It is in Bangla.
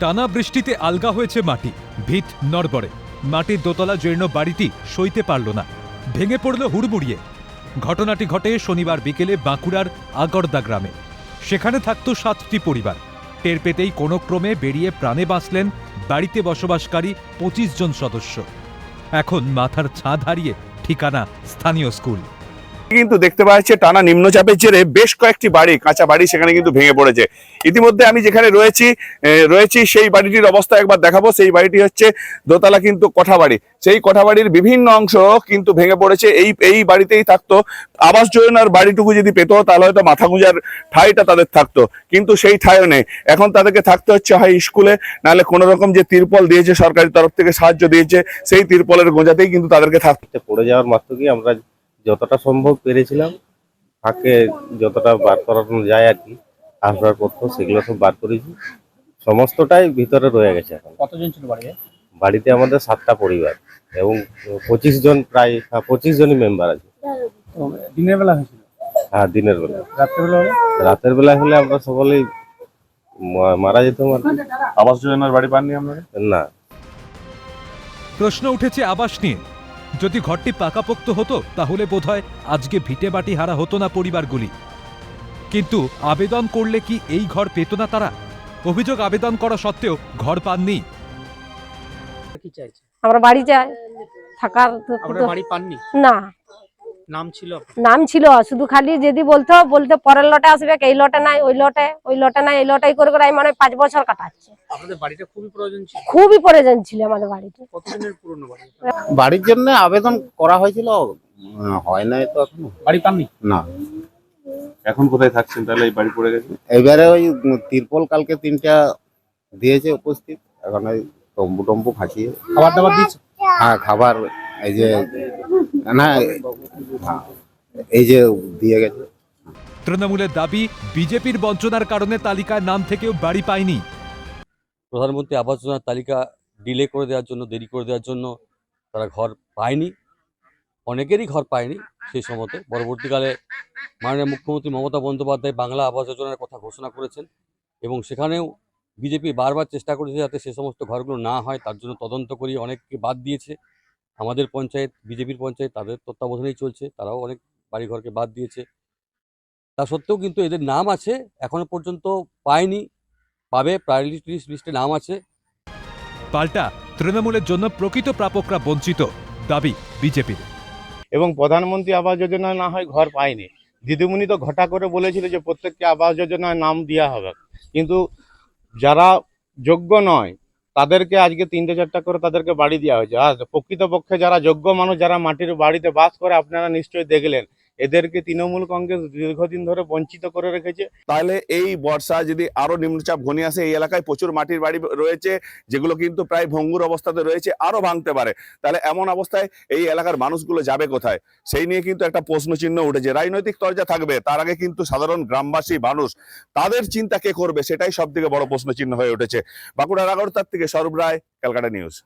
টানা বৃষ্টিতে আলগা হয়েছে মাটি, ভিত নড়বড়ে। মাটির দোতলা জীর্ণ বাড়িটি সইতে পারল না। ভেঙে পড়ল হুড়মুড়িয়ে। ঘটনাটি ঘটে শনিবার বিকেলে বাঁকুড়ার আগরদা গ্রামে। সেখানে থাকত সাতটি পরিবার। টের পেতেই কোনো ক্রমে বেরিয়ে প্রাণে বাঁচলেন বাড়িতে বসবাসকারী পঁচিশ জন সদস্য। এখন মাথার ছাদ হারিয়ে ঠিকানা স্থানীয় স্কুল। কিন্তু দেখতে পাওয়া যাচ্ছে টানা নিম্নচাপের জেরে বেশ কয়েকটি বাড়ি, কাঁচা বাড়ি সেখানে কিন্তু ভেঙে পড়েছে। ইতিমধ্যে আমি যেখানে রয়েছি রয়েছি সেই বাড়িটির অবস্থা একবার দেখাবো। সেই বাড়িটি হচ্ছে দোতলা কিন্তু কোঠা বাড়ি। সেই কোঠা বাড়ির বিভিন্ন অংশ কিন্তু ভেঙে পড়েছে। এই এই বাড়িতেই থাকতো। আবাস যোজনার বাড়িটুকু যদি পেতো, তাহলে হয়তো মাথা গুঁজার ঠাইটা তাদের থাকতো। কিন্তু সেই ঠাইও নেই। এখন তাদেরকে থাকতে হচ্ছে হয় স্কুলে, নাহলে কোনো রকম যে তিরপল দিয়েছে সরকারি তরফ থেকে সাহায্য দিয়েছে, সেই তিরপলের গোঁজাতেই কিন্তু তাদেরকে থাকতে পড়ে যাওয়ার মাত্র কি আমরা যতটা সম্ভব পেরেছিলাম ফাঁকে যতটা বার করানো যায় আর কি আসবার আসবাবপত্র সেগুলো সব বার করেছি। সমস্তটাই ভিতরে রয়ে গেছে এখন। কতজন ছিল বাড়িতে? বাড়িতে আমাদের সাতটা পরিবার এবং পঁচিশ জন প্রায় হ্যাঁ, পঁচিশ জনই মেম্বার আছে। দিনের বেলা হয়েছিল? হ্যাঁ দিনের বেলা। রাত্রেবেলা হলে? রাতের বেলা হলে আমরা সকলেই মারা যেতাম আর কি। আবাস যোজনার বাড়ি পাননি আপনারা? না। প্রশ্ন উঠেছে আবাস নিয়ে। যদি ঘরটি পাকাপোক্ত হতো তাহলে বোধহয় আজকে ভিটে বাটি হারা হতো না পরিবারগুলি। কিন্তু আবেদন করলে কি এই ঘর পেত না তারা? অভিযোগ আবেদন করা সত্ত্বেও ঘর পাননি। আমরা বাড়ি যাই থাকার বাড়ি পাননি? না। নাম ছিল নাম ছিল শুধু খালি যদি বলতো বলতে পরের লটে আসবে এই লটে নাই ওই লটে ওই লটে নাই এই লটাই করে করে মানে পাঁচ বছর কাটাচ্ছে। আপনাদের বাড়িটা খুবই প্রয়োজন ছিল। খুবই প্রয়োজন ছিল আমাদের বাড়িতে। কতদিনের পুরনো বাড়ি? বাড়ির জন্য আবেদন করা হয়েছিল হয় নাই তো এখনও। বাড়ি পাননি? না। এখন কোথায় থাকছেন? তাহলে এই বাড়ি পড়ে গেছে? এবারে ওই তিরপল কালকে তিনটা দিয়েছে উপস্থিত এখন ওই টম্বু টম্বু ফাঁসিয়ে খাবার দাবার দিয়েছে? হ্যাঁ খাবার এই যে না হ্যাঁ, এই যে দিয়ে গেছে। তৃণমূলের দাবি বিজেপির বঞ্চনার কারণে তালিকায় নাম থেকেও বাড়ি পায়নি। প্রধানমন্ত্রী আবাস যোজনার তালিকা ডিলে করে দেওয়ার জন্য দেরি করে দেওয়ার জন্য তারা ঘর পায়নি। অনেকেরই ঘর পায়নি সেই সময়তে। পরবর্তীকালে মাননীয় মুখ্যমন্ত্রী মমতা বন্দ্যোপাধ্যায় বাংলা আবাস যোজনার কথা ঘোষণা করেছেন এবং সেখানেও বিজেপি বারবার চেষ্টা করেছে যাতে সে সমস্ত ঘরগুলো না হয় তার জন্য তদন্ত করিয়ে অনেককে বাদ দিয়েছে। আমাদের পঞ্চায়েত বিজেপির পঞ্চায়েত তাদের তত্ত্বাবধানেই চলছে তারাও অনেক বাড়িঘরকে বাদ দিয়েছে। তা সত্ত্বেও কিন্তু এদের নাম আছে এখনও পর্যন্ত পায়নি পাবে প্রায়োরিটি লিস্টে নাম আছে। পাল্টা তৃণমূলের জন্য প্রকৃত প্রাপকরা বঞ্চিত দাবি বিজেপির। এবং প্রধানমন্ত্রী আবাস যোজনায় না হয় ঘর পায়নি। দিদিমণি তো ঘটা করে বলেছিল যে প্রত্যেককে আবাস যোজনায় নাম দেওয়া হবে। কিন্তু যারা যোগ্য নয় তাদেরকে আজকে তিনটে চারটা করে তাদেরকে বাড়ি দেওয়া হয়েছে। আর প্রকৃতপক্ষে যারা যোগ্য মানুষ, যারা মাটির বাড়িতে বাস করে, আপনারা নিশ্চয়ই দেখলেন এদেরকে তৃণমূল কংগ্রেস দীর্ঘদিন ধরে বঞ্চিত করে রেখেছে। তাহলে এই বর্ষা যদি আরও নিম্নচাপ ঘনিয়ে আসে, এই এলাকায় প্রচুর মাটির বাড়ি রয়েছে, যেগুলো কিন্তু প্রায় ভঙ্গুর অবস্থাতে রয়েছে, আরও ভাঙতে পারে। তাহলে এমন অবস্থায় এই এলাকার মানুষগুলো যাবে কোথায়? সেই নিয়ে কিন্তু একটা প্রশ্ন চিহ্ন উঠেছে। রাজনৈতিক তরজা থাকবে, তার আগে কিন্তু সাধারণ গ্রামবাসী, মানুষ, তাদের চিন্তা কে করবে? সেটাই সব থেকে বড় প্রশ্ন চিহ্ন হয়ে উঠেছে। বাঁকুড়ার আগরতার থেকে সরব রায়, ক্যালকাটা নিউজ।